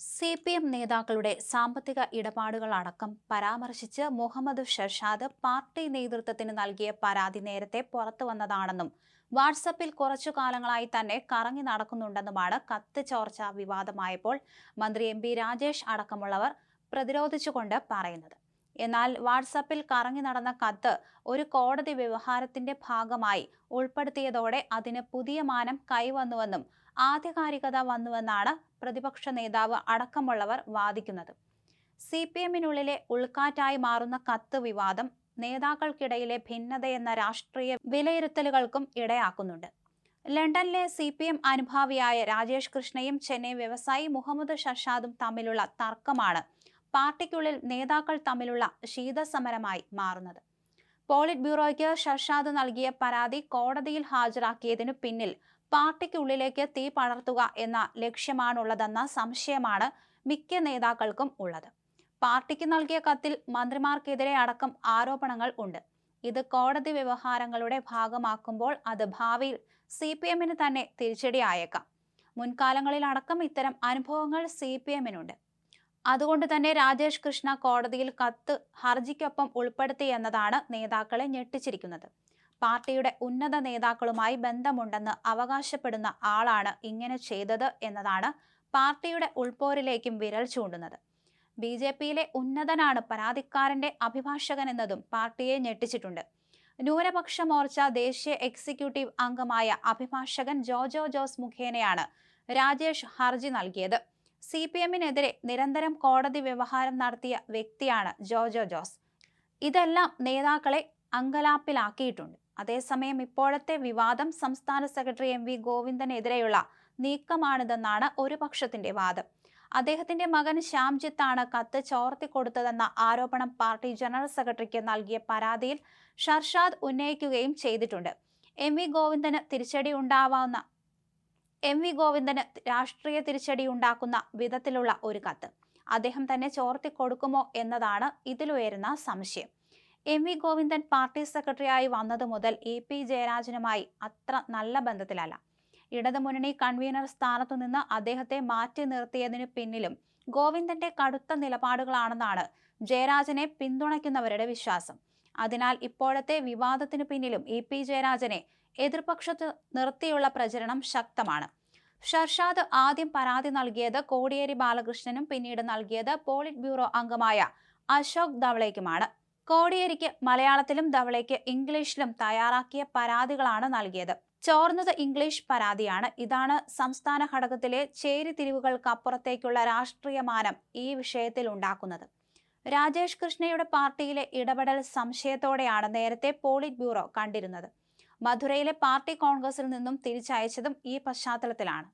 C P M നേതാക്കളുടെ സാമ്പത്തിക ഇടപാടുകളടക്കം പരാമർശിച്ച് മുഹമ്മദ് ഷർഷാദ് പാർട്ടി നേതൃത്വത്തിന് നൽകിയ പരാതി നേരത്തെ പുറത്തു വന്നതാണെന്നും വാട്സപ്പിൽ കുറച്ചു കാലങ്ങളായി തന്നെ കറങ്ങി നടക്കുന്നുണ്ടെന്നുമാണ് കത്ത് ചോർച്ച വിവാദമായപ്പോൾ മന്ത്രി എം രാജേഷ് അടക്കമുള്ളവർ പ്രതിരോധിച്ചുകൊണ്ട് പറയുന്നത്. എന്നാൽ വാട്സാപ്പിൽ കറങ്ങി നടന്ന കത്ത് ഒരു കോടതി വ്യവഹാരത്തിന്റെ ഭാഗമായി ഉൾപ്പെടുത്തിയതോടെ അതിന് പുതിയ മാനം കൈവന്നുവെന്നും ആധികാരികത വന്നുവെന്നാണ് പ്രതിപക്ഷ നേതാവ് അടക്കമുള്ളവർ വാദിക്കുന്നത്. സി പി എമ്മിനുള്ളിലെ ഉൾക്കാറ്റായി മാറുന്ന കത്ത് വിവാദം നേതാക്കൾക്കിടയിലെ ഭിന്നതയെന്ന രാഷ്ട്രീയ വിലയിരുത്തലുകൾക്കും ഇടയാക്കുന്നുണ്ട്. ലണ്ടനിലെ സി പി എം അനുഭാവിയായ രാജേഷ് കൃഷ്ണയും ചെന്നൈ വ്യവസായി മുഹമ്മദ് ഷർഷാദും തമ്മിലുള്ള തർക്കമാണ് പാർട്ടിക്കുള്ളിൽ നേതാക്കൾ തമ്മിലുള്ള ശീതസമരമായി മാറുന്നത്. പോളിറ്റ് ബ്യൂറോയ്ക്ക് ഷർഷാദ് നൽകിയ പരാതി കോടതിയിൽ ഹാജരാക്കിയതിനു പിന്നിൽ പാർട്ടിക്കുള്ളിലേക്ക് തീ പടർത്തുക എന്ന ലക്ഷ്യമാണുള്ളതെന്ന സംശയമാണ് മിക്ക നേതാക്കൾക്കും ഉള്ളത്. പാർട്ടിക്ക് നൽകിയ കത്തിൽ മന്ത്രിമാർക്കെതിരെ അടക്കം ആരോപണങ്ങൾ ഉണ്ട്. ഇത് കോടതി വ്യവഹാരങ്ങളുടെ ഭാഗമാക്കുമ്പോൾ അത് ഭാവിയിൽ സി പി എമ്മിന് തന്നെ തിരിച്ചടിയായേക്കാം. മുൻകാലങ്ങളിലടക്കം ഇത്തരം അനുഭവങ്ങൾ സി പി എമ്മിനുണ്ട്. അതുകൊണ്ട് തന്നെ രാജേഷ് കൃഷ്ണ കോടതിയിൽ കത്ത് ഹർജിക്കൊപ്പം ഉൾപ്പെടുത്തി എന്നതാണ് നേതാക്കളെ ഞെട്ടിച്ചിരിക്കുന്നത്. പാർട്ടിയുടെ ഉന്നത നേതാക്കളുമായി ബന്ധമുണ്ടെന്ന് അവകാശപ്പെടുന്ന ആളാണ് ഇങ്ങനെ ചെയ്തത് എന്നതാണ് പാർട്ടിയുടെ ഉൾപോരിലേക്കും വിരൽ ചൂണ്ടുന്നത്. ബി ജെ പിയിലെ ഉന്നതനാണ് പരാതിക്കാരന്റെ അഭിഭാഷകൻ എന്നതും പാർട്ടിയെ ഞെട്ടിച്ചിട്ടുണ്ട്. ന്യൂനപക്ഷ മോർച്ച ദേശീയ എക്സിക്യൂട്ടീവ് അംഗമായ അഭിഭാഷകൻ ജോജോ ജോസ് മുഖേനയാണ് രാജേഷ് ഹർജി നൽകിയത്. സി പി എമ്മിനെതിരെ നിരന്തരം കോടതി വ്യവഹാരം നടത്തിയ വ്യക്തിയാണ് ജോജോ ജോസ്. ഇതെല്ലാം നേതാക്കളെ അങ്കലാപ്പിലാക്കിയിട്ടുണ്ട്. അതേസമയം ഇപ്പോഴത്തെ വിവാദം സംസ്ഥാന സെക്രട്ടറി എം വി ഗോവിന്ദനെതിരെയുള്ള നീക്കമാണിതെന്നാണ് ഒരു പക്ഷത്തിന്റെ വാദം. അദ്ദേഹത്തിന്റെ മകൻ ശ്യാംജിത്താണ് കത്ത് ചോർത്തി കൊടുത്തതെന്ന ആരോപണം പാർട്ടി ജനറൽ സെക്രട്ടറിക്ക് നൽകിയ പരാതിയിൽ ഷർഷാദ് ഉന്നയിക്കുകയും ചെയ്തിട്ടുണ്ട്. എം വി ഗോവിന്ദന് തിരിച്ചടി ഉണ്ടാവാവുന്ന എം വി ഗോവിന്ദന് രാഷ്ട്രീയ തിരിച്ചടി ഉണ്ടാക്കുന്ന വിധത്തിലുള്ള ഒരു കത്ത്. അദ്ദേഹം തന്നെ ചോർത്തി കൊടുക്കുമോ എന്നതാണ് ഇതിലുയരുന്ന സംശയം. എം വി ഗോവിന്ദൻ പാർട്ടി സെക്രട്ടറിയായി വന്നതു മുതൽ എ പി ജയരാജനുമായി അത്ര നല്ല ബന്ധത്തിലല്ല. ഇടതുമുന്നണി കൺവീനർ സ്ഥാനത്തു നിന്ന് അദ്ദേഹത്തെ മാറ്റി നിർത്തിയതിനു പിന്നിലും ഗോവിന്ദന്റെ കടുത്ത നിലപാടുകളാണെന്നാണ് ജയരാജനെ പിന്തുണയ്ക്കുന്നവരുടെ വിശ്വാസം. അതിനാൽ ഇപ്പോഴത്തെ വിവാദത്തിനു പിന്നിലും ഇ പി ജയരാജനെ എതിർപക്ഷത്ത് നിർത്തിയുള്ള പ്രചരണം ശക്തമാണ്. ഷർഷാദ് ആദ്യം പരാതി നൽകിയത് കോടിയേരി ബാലകൃഷ്ണനും പിന്നീട് നൽകിയത് പോളിറ്റ് ബ്യൂറോ അംഗമായ അശോക് ധവളയ്ക്കുമാണ്. കോടിയേരിക്ക് മലയാളത്തിലും ധവളയ്ക്ക് ഇംഗ്ലീഷിലും തയ്യാറാക്കിയ പരാതികളാണ് നൽകിയത്. ചോർന്നത് ഇംഗ്ലീഷ് പരാതിയാണ്. ഇതാണ് സംസ്ഥാന ഘടകത്തിലെ ചേരിതിരിവുകൾക്കപ്പുറത്തേക്കുള്ള രാഷ്ട്രീയമാനം ഈ വിഷയത്തിൽ ഉണ്ടാക്കുന്നത്. രാജേഷ് കൃഷ്ണയുടെ പാർട്ടിയിലെ ഇടപെടൽ സംശയത്തോടെയാണ് നേരത്തെ പോളിറ്റ് ബ്യൂറോ കണ്ടിരുന്നത്. മധുരയിലെ പാർട്ടി കോൺഗ്രസിൽ നിന്നും തിരിച്ചയച്ചതും ഈ പശ്ചാത്തലത്തിലാണ്.